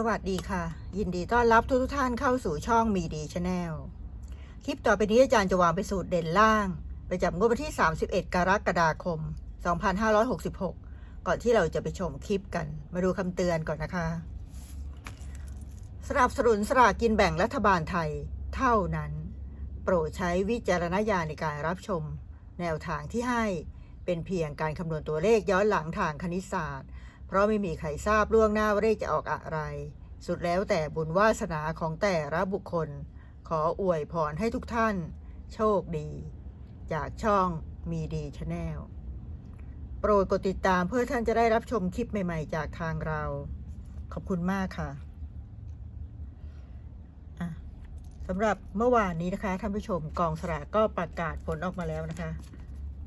สวัสดีค่ะ ยินดีต้อนรับทุกทุกท่านเข้าสู่ช่องมีดีชาแนลคลิปต่อไปนี้อาจารย์จะวางเป็นสูตรเด่นล่าง ประจำงวดวันที่ 31 กรกฎาคม 2566 ก่อนที่เราจะไปชมคลิปกัน มาดูคำเตือนก่อนนะคะสนับสนุนสลากกินแบ่งรัฐบาลไทยเท่านั้น โปรดใช้วิจารณญาณในการรับชม แนวทางที่ให้เป็นเพียงการคำนวณตัวเลขย้อนหลังทางคณิตศาสตร์ เพราะไม่มีใครทราบล่วงหน้าว่าเลขจะออกอะไร สุดแล้วแต่บุญวาสนาของแต่ละบุคคล ขออวยพรให้ทุกท่าน โชคดี จากช่องมีดีชาแนลโปรดกดติดตามเพื่อท่านจะได้รับชมคลิปใหม่ๆ จากทางเรา ขอบคุณมากค่ะอะสำหรับเมื่อวานนี้นะคะท่านผู้ชมกองสลากก็ประกาศผลออกมาแล้วนะคะ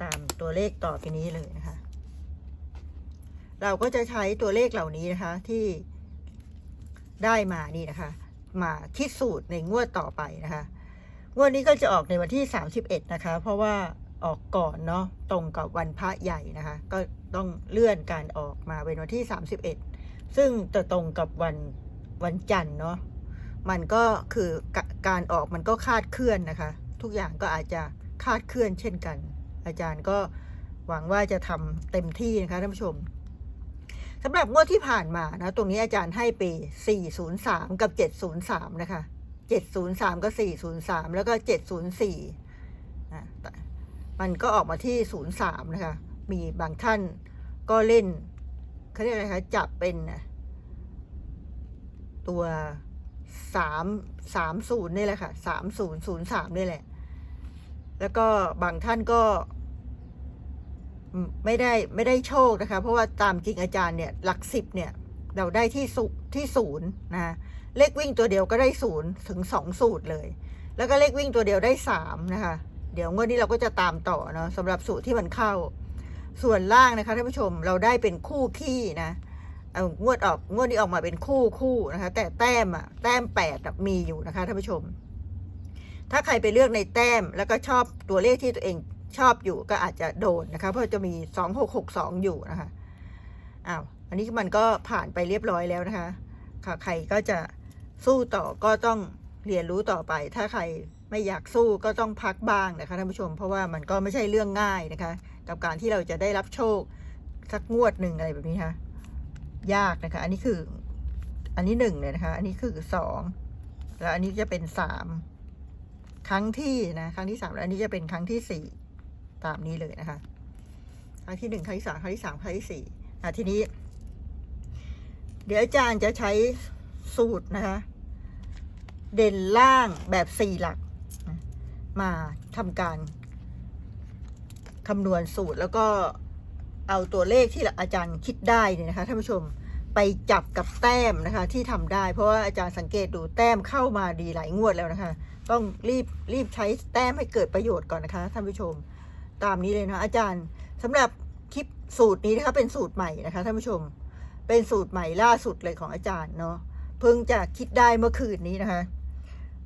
ตามตัวเลขต่อไปนี้เลยนะคะ เราก็จะใช้ตัวเลขเหล่านี้นะคะที่ได้มานี่นะคะ มาคิดสูตรในงวดต่อไปนะคะงวดนี้ก็จะออกในวันที่ 31 นะคะ เพราะว่าออกก่อนเนาะตรงกับวันพระใหญ่นะคะ ก็ต้องเลื่อนการออกมาเป็นวันที่ 31 ซึ่งจะตรงกับวันวันจันทร์เนาะมันก็คือกการออกมันก็คาดเคลื่อนนะคะ ทุกอย่างก็อาจจะคาดเคลื่อนเช่นกัน อาจารย์ก็หวังว่าจะทำเต็มที่นะคะท่านผู้ชม สำหรับงวดที่ผ่านมานะตรงนี้อาจารย์ให้ไป 403 กับ 703 นะคะ 703 กับ 403 แล้วก็ 704นะมันก็ออกมาที่ 03 นะคะ มีบางท่านก็เล่นเขาเรียกอะไรคะ จับเป็นตัว3 30นี่แหละค่ะ3003นี่แหละ แล้วก็บางท่านก็ ไม่ได้ไม่ได้โชคนะคะ เพราะว่าตามจริงอาจารย์เนี่ยหลักสิบเนี่ยเราได้ที่สุที่ศูนย์นะเลขวิ่งตัวเดียวก็ได้ศูนย์ถึงสองสูตรเลย แล้วก็เลขวิ่งตัวเดียวได้สามนะคะเดี๋ยวงวดนี้เราก็จะตามต่อเนาะสำหรับสูตรที่มันเข้า ส่วนล่างนะคะท่านผู้ชมเราได้เป็นคู่ขี้นะเอางวดออกงวดนี้ออกมาเป็นคู่คู่นะคะ แต่แต้มอะแต้มแปดมีอยู่นะคะท่านผู้ชม ถ้าใครไปเลือกในแต้มแล้วก็ชอบตัวเลขที่ตัวเอง ชอบอยู่ก็อาจจะโดนนะคะ เพราะจะมีสองหกหกสองอยู่นะคะอ้าวอันนี้มันก็ผ่านไปเรียบร้อยแล้วนะคะค่ะใครก็จะสู้ต่อก็ต้องเรียนรู้ต่อไป ถ้าใครไม่อยากสู้ก็ต้องพักบ้างนะคะท่านผู้ชม เพราะว่ามันก็ไม่ใช่เรื่องง่ายนะคะ กับการที่เราจะได้รับโชคสักงวดหนึ่งอะไรแบบนี้ค่ะยากนะคะ อันนี้คืออันนี้หนึ่งเลยนะคะ อันนี้คือสองแล้วอันนี้จะเป็นสามครั้งที่นะ ครั้งที่สามแล้วอันนี้จะเป็นครั้งที่สี่ ตามนี้เลยนะคะ ครั้งที่หนึ่งครั้งที่สองครั้งที่สามครั้งที่สี่อะทีนี้ เดี๋ยวอาจารย์จะใช้สูตรนะคะ เด่นล่างแบบสี่หลัก มาทำการคำนวณสูตรแล้วก็เอาตัวเลขที่อาจารย์คิดได้เนี่ยนะคะท่านผู้ชมไปจับกับแต้มนะคะ ที่ทำได้ เพราะว่าอาจารย์สังเกตดูแต้มเข้ามาดีหลายงวดแล้วนะคะ ต้องรีบรีบใช้แต้มให้เกิดประโยชน์ก่อนนะคะท่านผู้ชม ตามนี้เลยนะอาจารย์สำหรับคลิปสูตรนี้นะคะเป็นสูตรใหม่นะคะท่านผู้ชม เป็นสูตรใหม่ล่าสุดเลยของอาจารย์เนาะเพิ่งจะคิดได้เมื่อคืนนี้นะคะ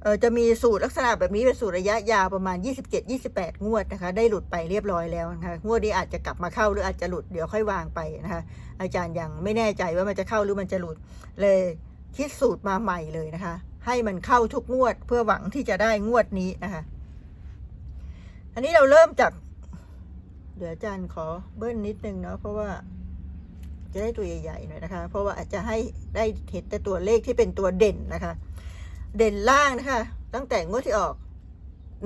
เออจะมีสูตรลักษณะแบบนี้เป็นสูตรระยะยาวประมาณ 27-28 งวดนะคะ ได้หลุดไปเรียบร้อยแล้วนะคะงวดนี้อาจจะกลับมาเข้าหรืออาจจะหลุดเดี๋ยวค่อยวางไปนะคะ อาจารย์ยังไม่แน่ใจว่ามันจะเข้าหรือมันจะหลุด เลยคิดสูตรมาใหม่เลยนะคะ ให้มันเข้าทุกงวดเพื่อหวังที่จะได้งวดนี้นะคะ อันนี้เราเริ่มจาก เดี๋ยวอาจารย์ขอเบิ้ลนิดนึงเนาะเพราะว่าจะได้ตัวใหญ่ๆหน่อยนะคะ เพราะว่าอาจจะให้ได้เห็นแต่ตัวเลขที่เป็นตัวเด่นนะคะ เด่นล่างนะคะ ตั้งแต่งวดที่ออก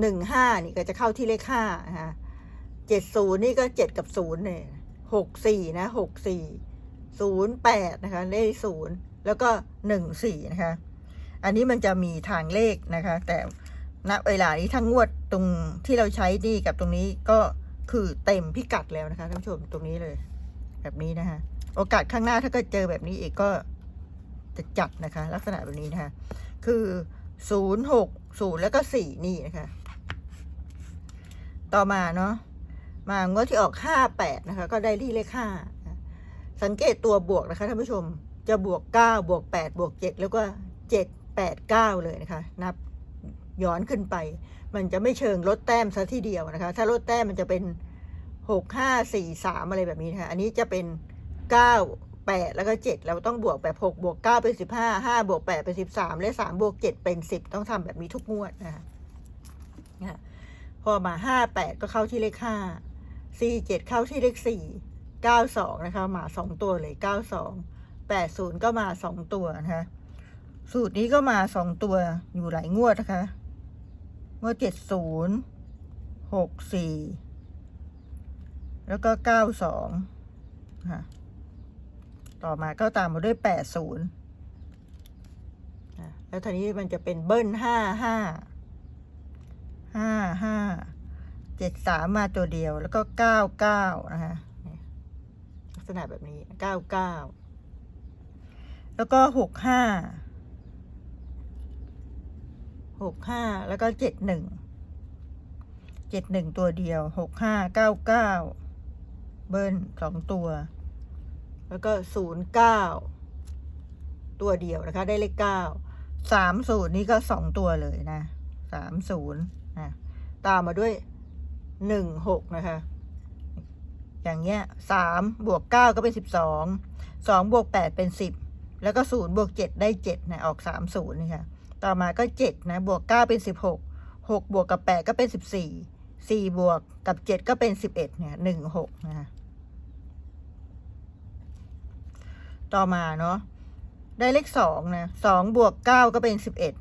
หนึ่งห้านี่ก็จะเข้าที่เลขห้านะคะเจ็ดศูนย์นี่ก็เจ็ดกับศูนย์เนี่ยหกสี่นะหกสี่ศูนย์แปดนะคะเลขศูนย์แล้วก็หนึ่งสี่นะคะ อันนี้มันจะมีทางเลขนะคะ แต่ณเวลานี้ทั้งงวดตรงที่เราใช้นี่กับตรงนี้ก็ คือเต็มพิกัดแล้วนะคะท่านผู้ชมตรงนี้เลย แบบนี้นะคะโอกาสข้างหน้าถ้าเกิดเจอแบบนี้อีกก็จะจัดนะคะ ลักษณะแบบนี้นะคะคือศูนย์หกศูนย์แล้วก็สี่นี่นะคะ ต่อมาเนาะมางวดที่ออกห้าแปดนะคะ ก็ได้ที่เลขห้าสังเกตตัวบวกนะคะท่านผู้ชมจะบวกเก้าบวกแปดบวกเจ็ดแล้วก็เจ็ดแปดเก้าเลยนะคะ นับ ย้อนขึ้นไป มันจะไม่เชิงลดแต้มซะทีเดียวนะคะ ถ้าลดแต้มมันจะเป็นหกห้าสี่สามอะไรแบบนี้นะคะอันนี้จะเป็นเก้าแปดแล้วก็เจ็ดเราต้องบวกแบบหกบวกเก้าเป็นสิบห้าห้าบวกแปดเป็นสิบสามและสามบวกเจ็ดเป็นสิบต้องทำแบบนี้ทุกงวดนะคะนะพอมาห้าแปดก็เข้าที่เลขห้าสี่เจ็ดเข้าที่เลขสี่เก้าสองนะคะมาสองตัวเลยเก้าสองแปดศูนย์ก็มาสองตัวนะคะสูตรนี้ก็มาสองตัวอยู่หลายงวดนะคะ งวดเจ็ดศูนย์หกสี่แล้วก็เก้าสองค่ะต่อมาก็ตามมาด้วยแปดศูนย์แล้วทีนี้มันจะเป็นเบิ้ลห้าห้าห้าห้าเจ็ดสามมาตัวเดียวแล้วก็เก้าเก้านะคะลักษณะแบบนี้เก้าเก้าแล้วก็หกห้า หกห้าแล้วก็เจ็ดหนึ่งเจ็ดหนึ่งตัวเดียวหกห้าเก้าเก้าเบิ้ลสองตัว แล้วก็ศูนย์เก้าตัวเดียวนะคะ ได้เลขเก้าสามศูนย์นี่ก็สองตัวเลยนะสามศูนย์นะตามมาด้วยหนึ่งหกนะคะ อย่างเงี้ยสามบวกเก้าก็เป็นสิบสองสองบวกแปดเป็นสิบแล้วก็ศูนย์บวกเจ็ดได้เจ็ดนะออกสามศูนย์นี่ค่ะ ต่อมาก็เจ็ดนะ บวกเก้าเป็นสิบหกหกบวกกับแปดก็เป็นสิบสี่สี่บวกกับเจ็ดก็เป็นสิบเอ็ดเนี่ยหนึ่งหกนะคะต่อมาเนาะได้เลขสองนะสองบวกเก้าก็เป็นสิบเอ็ด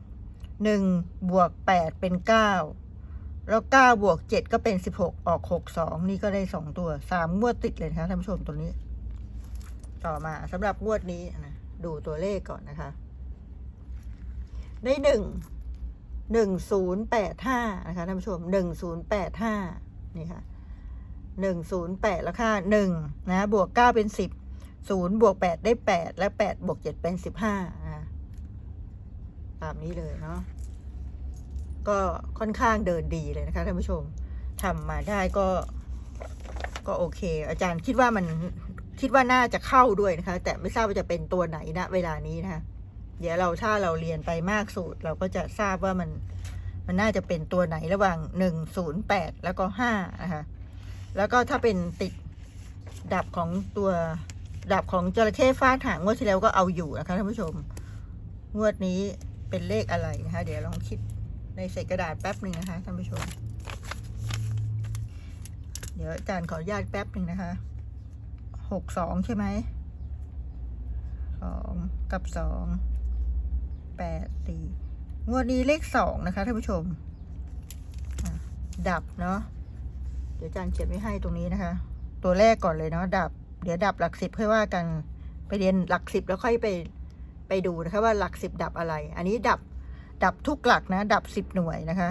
หนึ่งบวกแปดเป็นเก้าแล้วเก้าบวกเจ็ดก็เป็นสิบหกออกหกสองนี่ก็ได้สองตัวสามงวดติดเลยนะคะท่านผู้ชมตัวนี้ ต่อมาสำหรับงวดนี้นะดูตัวเลขก่อนนะคะ ได้หนึ่งหนึ่งศูนย์แปดห้านะคะท่านผู้ชมหนึ่งศูนย์แปดห้านี่ค่ะหนึ่งศูนย์แปดแล้วค่ะหนึ่งนะบวกเก้าเป็นสิบศูนย์บวกแปดได้แปดและแปดบวกเจ็ดเป็นสิบห้าตามนี้เลยเนาะก็ค่อนข้างเดินดีเลยนะคะท่านผู้ชมทำมาได้ก็ ก็โอเค อาจารย์คิดว่ามันคิดว่าน่าจะเข้าด้วยนะคะ แต่ไม่ทราบว่าจะเป็นตัวไหนณเวลานี้นะคะ เดี๋ยวเราถ้าเราเรียนไปมากสูตร เราก็จะทราบว่ามันมันน่าจะเป็นตัวไหนระหว่างหนึ่งศูนย์แปดแล้วก็ห้านะคะแล้วก็ถ้าเป็นติดดับของตัวดับของจระเข้ฟาดหางงวดที่แล้วก็เอาอยู่นะคะท่านผู้ชม งวดนี้เป็นเลขอะไรนะคะ เดี๋ยวลองคิดในใส่กระดาษแป๊บหนึ่งนะคะท่านผู้ชม เดี๋ยวอาจารย์ขออนุญาตแป๊บหนึ่งนะคะหกสองใช่ไหมสองกับสอง แปดสี่งวดนี้เลขสองนะคะท่านผู้ชม ดับเนาะ เดี๋ยวจารย์เขียนไว้ให้ตรงนี้นะคะ ตัวแรกก่อนเลยเนาะดับ เดี๋ยวดับหลักสิบค่อยว่ากัน ไปเรียนหลักสิบแล้วค่อยไปไปดูนะคะว่าหลักสิบดับอะไร อันนี้ดับดับทุกหลักนะ ดับสิบหน่วยนะคะ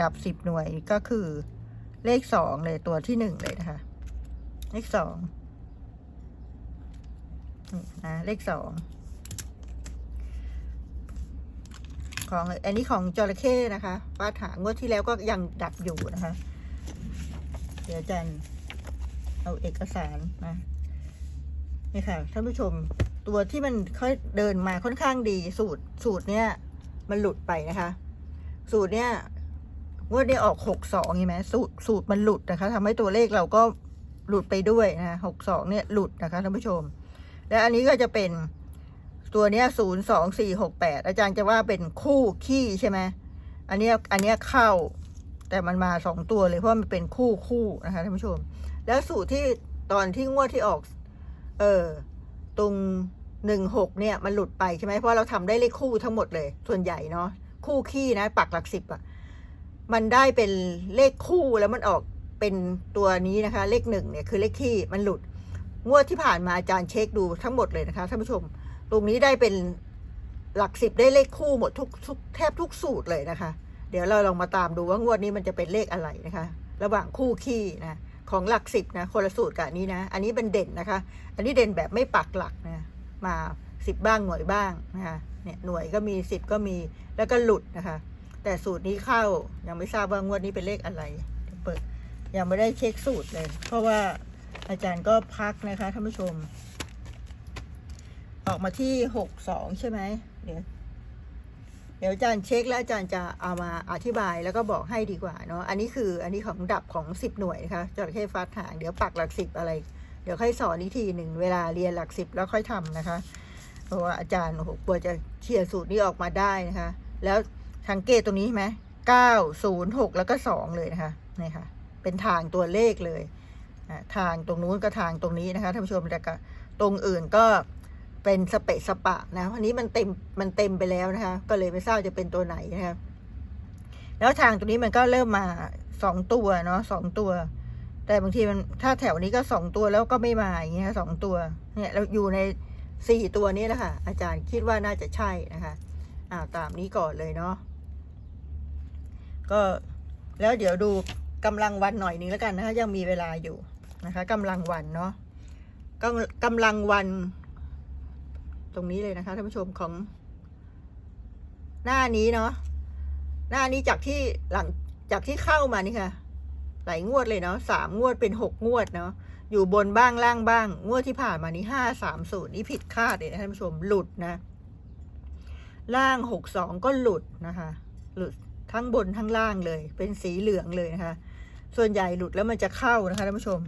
ดับสิบหน่วยก็คือเลขสองเลยตัวที่หนึ่งเลยนะคะ เลขสองนี่นะเลขสอง ของอันนี้ของจระเข้นะคะฟาดหางงวดที่แล้วก็ยังดับอยู่นะคะ เดี๋ยวจารย์เอาเอกสารนะนี่ค่ะท่านผู้ชมตัวที่มันค่อยเดินมาค่อนข้างดีสูตรสูตรเนี้ยมันหลุดไปนะคะ สูตรเนี้ยงวดนี้ออกหกสองใช่ไหมสูตรสูตรมันหลุดนะคะทำให้ตัวเลขเราก็หลุดไปด้วยนะหกสองเนี่ยหลุดนะคะท่านผู้ชม และอันนี้ก็จะเป็น ตัวเนี้ยศูนย์สองสี่หกแปดอาจารย์จะว่าเป็นคู่ขี้ใช่ไหมอันเนี้ยอันเนี้ยเข้า แต่มันมาสองตัวเลยเพราะมันเป็นคู่คู่นะคะท่านผู้ชม แล้วสูตรที่ตอนที่งวดที่ออก เออตรงหนึ่งหกเนี่ยมันหลุดไปใช่ไหมเพราะเราทำได้เลขคู่ทั้งหมดเลย ส่วนใหญ่เนาะคู่ขี้นะ ปักหลักสิบอะมันได้เป็นเลขคู่แล้วมันออกเป็นตัวนี้นะคะ เลขหนึ่งเนี่ยคือเลขขี้มันหลุด งวดที่ผ่านมาอาจารย์เช็คดูทั้งหมดเลยนะคะท่านผู้ชม ตรงนี้ได้เป็นหลักสิบได้เลขคู่หมดทุกทุกแทบทุกสูตรเลยนะคะ เดี๋ยวเราลองมาตามดูว่างวดนี้มันจะเป็นเลขอะไรนะคะ ระหว่างคู่ขี้นะของหลักสิบนะคนละสูตรกับอันนี้นะ อันนี้เป็นเด่นนะคะ อันนี้เด่นแบบไม่ปักหลักนะมาสิบบ้างหน่วยบ้างนะคะเนี่ยหน่วยก็มีสิบก็มีแล้วก็หลุดนะคะ แต่สูตรนี้เข้ายังไม่ทราบว่างวดนี้เป็นเลขอะไรเดี๋ยวเปิดยังไม่ได้เช็คสูตรเลย เพราะว่าอาจารย์ก็พักนะคะท่านผู้ชม ออกมาที่หกสองใช่ไหมเดี๋ยวเดี๋ยวอาจารย์เช็คแล้วอาจารย์จะเอามาอธิบายแล้วก็บอกให้ดีกว่าเนาะอันนี้คืออันนี้ของดับของสิบหน่วยนะคะจระเข้ฟาดหางเดี๋ยวปักหลักสิบอะไร เดี๋ยวค่อยสอนอีกทีหนึ่งเวลาเรียนหลักสิบแล้วค่อยทำนะคะ เพราะว่าอาจารย์โอ้โหกว่าจะเขียนสูตรนี้ออกมาได้นะคะ แล้วสังเกตตรงนี้ไหมเก้าศูนย์หกแล้วก็สองเลยนะคะนี่ค่ะ เป็นทางตัวเลขเลยทางตรงนู้นก็ทางตรงนี้นะคะท่านผู้ชมแต่ก็ตรงอื่นก็ เป็นสเปะสปะนะวันนี้มันเต็มมันเต็มไปแล้วนะคะ ก็เลยไม่ทราบจะเป็นตัวไหนนะคะแล้วทางตรงนี้มันก็เริ่มมาสองตัวเนาะสองตัว แต่บางทีมันถ้าแถวนี้ก็สองตัวแล้วก็ไม่มาอย่างเงี้ยสองตัว เนี่ยเราอยู่ในสี่ตัวนี้แหละค่ะ อาจารย์คิดว่าน่าจะใช่นะคะอ่าตามนี้ก่อนเลยเนาะก็แล้วเดี๋ยวดูกำลังวันหน่อยนึงแล้วกันนะคะยังมีเวลาอยู่นะคะกำลังวันเนาะกำกำลังวัน ตรงนี้เลยนะคะท่านผู้ชมของ หน้านี้เนาะหน้านี้จากที่หลังจากที่เข้ามานี่ค่ะ หลายงวดเลยเนาะสามงวดเป็นหกงวดเนาะอยู่บนบ้างล่างบ้าง งวดที่ผ่านมานี้ห้าสามศูนย์นี่ผิดคาดเลยนะท่านผู้ชมหลุดนะ ล่างหกสองก็หลุดนะคะ หลุดทั้งบนทั้งล่างเลย เป็นสีเหลืองเลยนะคะ ส่วนใหญ่หลุดแล้วมันจะเข้านะคะท่านผู้ชม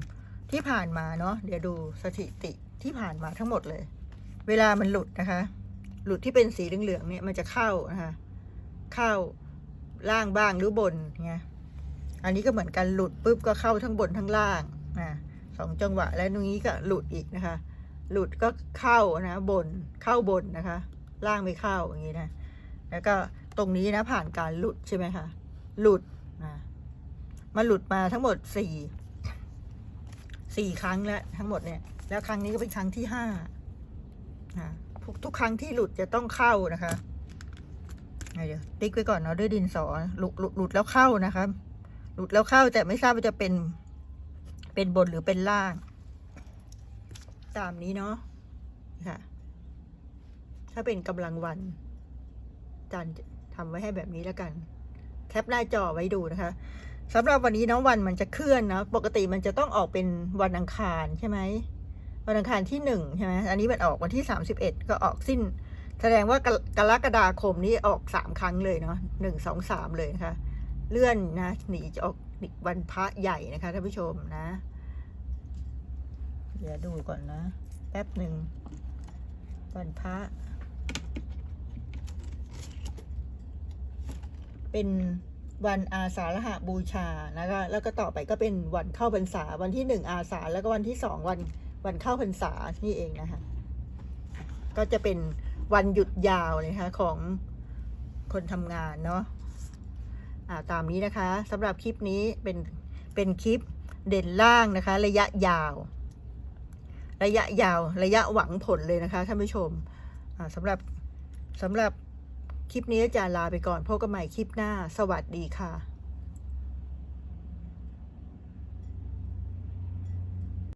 ที่ผ่านมาเนาะเดี๋ยวดูสถิติที่ผ่านมาทั้งหมดเลย เวลามันหลุดนะคะ หลุดที่เป็นสีเหลืองๆเนี่ยมันจะเข้านะคะเข้าล่างบ้างหรือบนเงี้ยอันนี้ก็เหมือนกันหลุดปุ๊บก็เข้าทั้งบนทั้งล่างนะสองจังหวะ แล้วตรงนี้ก็หลุดอีกนะคะ หลุดก็เข้านะบนเข้าบนนะคะ ล่างไม่เข้าอย่างนี้นะแล้วก็ตรงนี้นะผ่านการหลุดใช่ไหมคะหลุดนะมาหลุดมาทั้งหมดสี่สี่ครั้งแล้วทั้งหมดเนี่ย แล้วครั้งนี้ก็เป็นครั้งที่ห้า นะทุกทุกครั้งที่หลุดจะต้องเข้านะคะเดี๋ยวติ๊กไว้ก่อนเนาะด้วยดินสอหลุดหลุดหลุดแล้วเข้านะคะ หลุดแล้วเข้าแต่ไม่ทราบว่าจะเป็น เป็นบนหรือเป็นล่าง ตามนี้เนาะค่ะ ถ้าเป็นกำลังวันจารย์ทำไว้ให้แบบนี้แล้วกัน แคปหน้าจอไว้ดูนะคะสำหรับวันนี้เนาะวันมันจะเคลื่อนเนาะปกติมันจะต้องออกเป็นวันอังคารใช่ไหม วันอังคารที่หนึ่งใช่ไหมอันนี้มันออกวันที่สามสิบเอ็ดก็ออกสิ้น แสดงว่ากรกฎาคมนี้ออกสามครั้งเลยเนาะหนึ่งสองสามเลยนะคะ เลื่อนนะหนีจะออกวันพระใหญ่นะคะท่านผู้ชมนะ เดี๋ยวดูก่อนนะ แป๊บหนึ่งวันพระ เป็นวันอาสาฬหาบูชานะคะแล้วก็ต่อไปก็เป็นวันเข้าพรรษาวันที่หนึ่งอาสาแล้วก็วันที่สองวัน วันเข้าพรรษานี่เองนะคะก็จะเป็นวันหยุดยาวเลยนะคะของคนทำงานเนาะาตามนี้นะคะสำหรับคลิปนี้เป็นเป็นคลิปเด่นล่างนะคะ ระยะยาว ระยะยาว ระยะหวังผลเลยนะคะท่านผู้ชมสำหรับสำหรับคลิปนี้อาจารย์ลาไปก่อนพบกันใหม่คลิปหน้า สวัสดีค่ะ